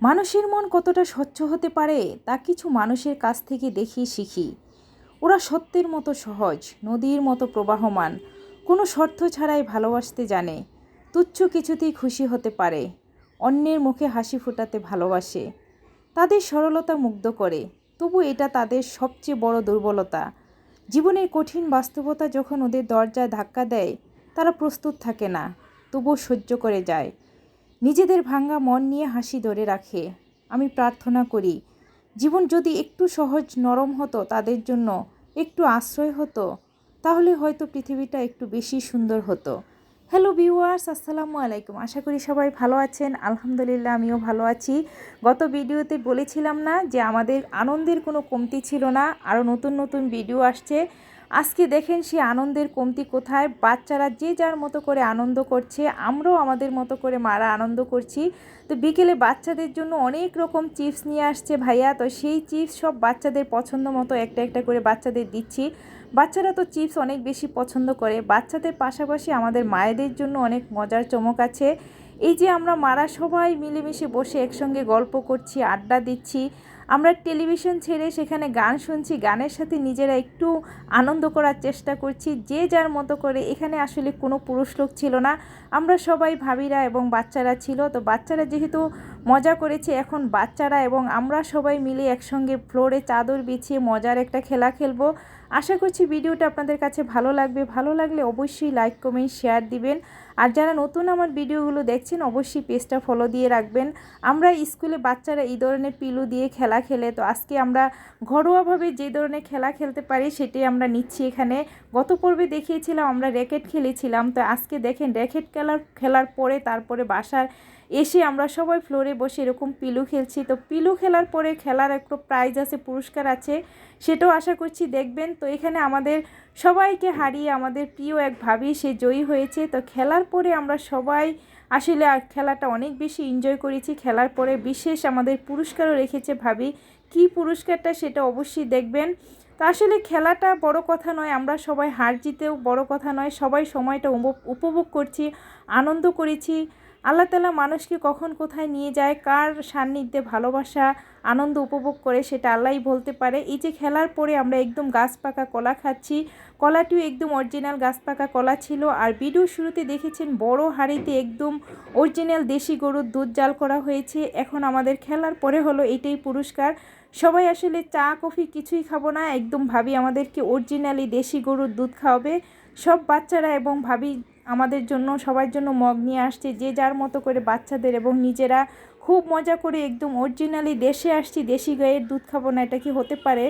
মানুষের মন কতটা স্বচ্ছ হতে পারে, তা কিছু মানুষের কাছ থেকে দেখি, শিখি। ওরা সত্যের মতো সহজ, নদীর মতো প্রবাহমান, কোনো শর্ত ছাড়াই ভালোবাসতে জানে, তুচ্ছ কিছুতেই খুশি হতে পারে, অন্যের মুখে হাসি ফোটাতে ভালোবাসে। তাদের সরলতা মুগ্ধ করে, তবু এটা তাদের সবচেয়ে বড় দুর্বলতা। জীবনের কঠিন বাস্তবতা যখন ওদের দরজায় ধাক্কা দেয়, তারা প্রস্তুত থাকে না, তবুও সহ্য করে যায়। নিজেদের ভাঙ্গা মন নিয়ে হাসি ধরে রাখে। আমি প্রার্থনা করি, জীবন যদি একটু সহজ নরম হতো, তাদের জন্য একটু আশ্রয় হতো, তাহলে হয়তো পৃথিবীটা একটু বেশি সুন্দর হতো। হ্যালো ভিউয়ার্স আসসালামু আলাইকুম। আশা করি সবাই ভালো আছেন। আলহামদুলিল্লাহ, আমিও ভালো আছি। গত ভিডিওতে বলেছিলাম না যে আমাদের আনন্দের কোনো কমতি ছিল না, আরও নতুন নতুন ভিডিও আসছে। আজকে দেখেন সে আনন্দের কমতি কোথায়? বাচ্চারা যে যার মতো করে আনন্দ করছে, আমরাও আমাদের মতো করে মারা আনন্দ করছি। তো বিকেলে বাচ্চাদের জন্য অনেক রকম চিপস নিয়ে আসছে ভাইয়া। তো সেই চিপস সব বাচ্চাদের পছন্দ মতো একটা একটা করে বাচ্চাদের দিচ্ছি। বাচ্চারা তো চিপস অনেক বেশি পছন্দ করে। বাচ্চাদের পাশাপাশি আমাদের মায়েদের জন্য অনেক মজার চমক আছে। এই যে আমরা মারা সবাই মিলেমিশে বসে একসঙ্গে গল্প করছি, আড্ডা দিচ্ছি আমরা টেলিভিশন ছেড়ে সেখানে গান শুনছি, গানের সাথে নিজেরা একটু আনন্দ করার চেষ্টা করছি। যে যার মতো করে এখানে আসলে কোনো পুরুষ লোক ছিল না। আমরা সবাই ভাবিরা এবং বাচ্চারা ছিল। তো বাচ্চারা যেহেতু মজা করেছে, এখন বাচ্চারা এবং আমরা সবাই মিলে একসঙ্গে ফ্লোরে চাদর বিছিয়ে মজার একটা খেলা খেলব। আশা করছি ভিডিওটা আপনাদের কাছে ভালো লাগবে। ভালো লাগলে অবশ্যই লাইক, কমেন্ট, শেয়ার দিবেন। আর যারা নতুন আমার ভিডিওগুলো দেখছেন, অবশ্যই পেজটা ফলো দিয়ে রাখবেন। আমরা স্কুলে বাচ্চারা এই ধরনের পিলু দিয়ে খেলা খেলে তো আজকে আমরা ঘরোয়াভাবে যে ধরনের খেলা খেলতে পারি সেটি আমরা নিচ্ছি এখানে। গত পর্বে দেখিয়েছিলাম, আমরা র্যাকেট খেলেছিলাম, তো আজকে দেখেন র্যাকেট খেলার খেলার পরে তারপরে বাসার এসে আমরা সবাই ফ্লোরে বসে এরকম পিলু খেলছি। তো পিলু খেলার পরে খেলার একটু প্রাইজ আছে, পুরস্কার আছে, সেটাও আশা করছি দেখবেন। তো এখানে আমাদের সবাইকে হারিয়ে আমাদের প্রিয় এক ভাবি, সে জয়ী হয়েছে। তো খেলার পরে আমরা সবাই আসলে খেলাটা অনেক বেশি এনজয় করেছি। খেলার পরে বিশেষ আমাদের পুরস্কারও রেখেছে ভাবি। কি পুরস্কারটা সেটা অবশ্যই দেখবেন। তো আসলে খেলাটা বড় কথা নয়, আমরা সবাই হার জিতেও বড় কথা নয়। সবাই সময়টা উপভোগ করছি, আনন্দ করেছি। আল্লাহ তালা মানুষকে কখন কোথায় নিয়ে যায়, কার সান্নিধ্যে ভালোবাসা, আনন্দ উপভোগ করে সেটা আল্লাহই বলতে পারে। এই যে খেলার পরে আমরা একদম গাছ পাকা কলা খাচ্ছি, কলাটিও একদম অরিজিনাল গাছ পাকা কলা ছিল। আর ভিডিও শুরুতে দেখেছেন বড় হাড়িতে একদম অরিজিনাল দেশি গরুর দুধ জাল করা হয়েছে। এখন আমাদের খেলার পরে হলো এটাই পুরস্কার। সবাই আসলে চা, কফি কিছুই খাব না, একদম ভাবি আমাদেরকে অরিজিনালি দেশি গরুর দুধ খাওয়াবে। সব বাচ্চারা এবং ভাবি আমাদের জন্য, সবার জন্য মগ নিয়ে আসছে, যে যার মতো করে বাচ্চাদের এবং নিজেরা খুব মজা করে একদম অরিজিনালি দেশে আসছি, দেশি গায়ের দুধ খাব না, এটা কি হতে পারে?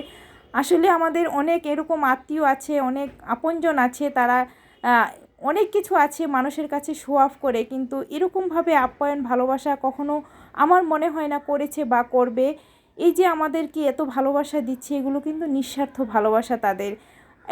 আসলে আমাদের অনেক এরকম আত্মীয় আছে, অনেক আপনজন আছে, তারা অনেক কিছু আছে মানুষের কাছে শো অফ করে, কিন্তু এরকমভাবে আপ্যায়ন, ভালোবাসা কখনো আমার মনে হয় না করেছে বা করবে। এই যে আমাদেরকে এত ভালোবাসা দিচ্ছে, এগুলো কিন্তু নিঃস্বার্থ ভালোবাসা তাদের।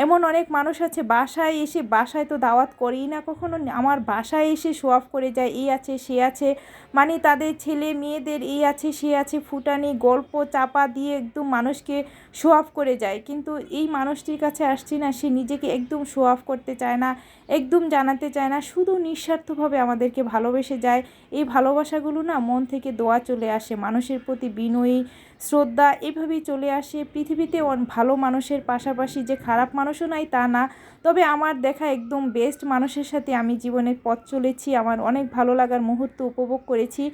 এমন অনেক মানুষ আছে, বাসায় এসে, বাসায় তো দাওয়াত করেই না কখনো, আমার বাসায় এসে শো অফ করে যায়, এই আছে, সে আছে মানে তাদের ছেলে মেয়েদের এই আছে, সে আছে, ফুটানি, গল্প চাপা দিয়ে একদম মানুষকে শো অফ করে যায়, কিন্তু এই মানুষটির কাছে আসছি না, সে নিজেকে একদম শো অফ করতে চায় না, একদম জানাতে চায় না, শুধু নিঃস্বার্থভাবে আমাদেরকে ভালোবেসে যায়, এই ভালোবাসাগুলো না মন থেকে দোয়া চলে আসে, মানুষের প্রতি বিনয়ী শ্রদ্ধা এভাবেই চলে আসে। পৃথিবীতে ভালো মানুষের পাশাপাশি যে খারাপ মানুষও নাই তা না। তবে আমার দেখা একদম বেস্ট মানুষের সাথে আমি জীবনের পথ চলেছি। আমার অনেক ভালো লাগার মুহূর্ত উপভোগ করেছি।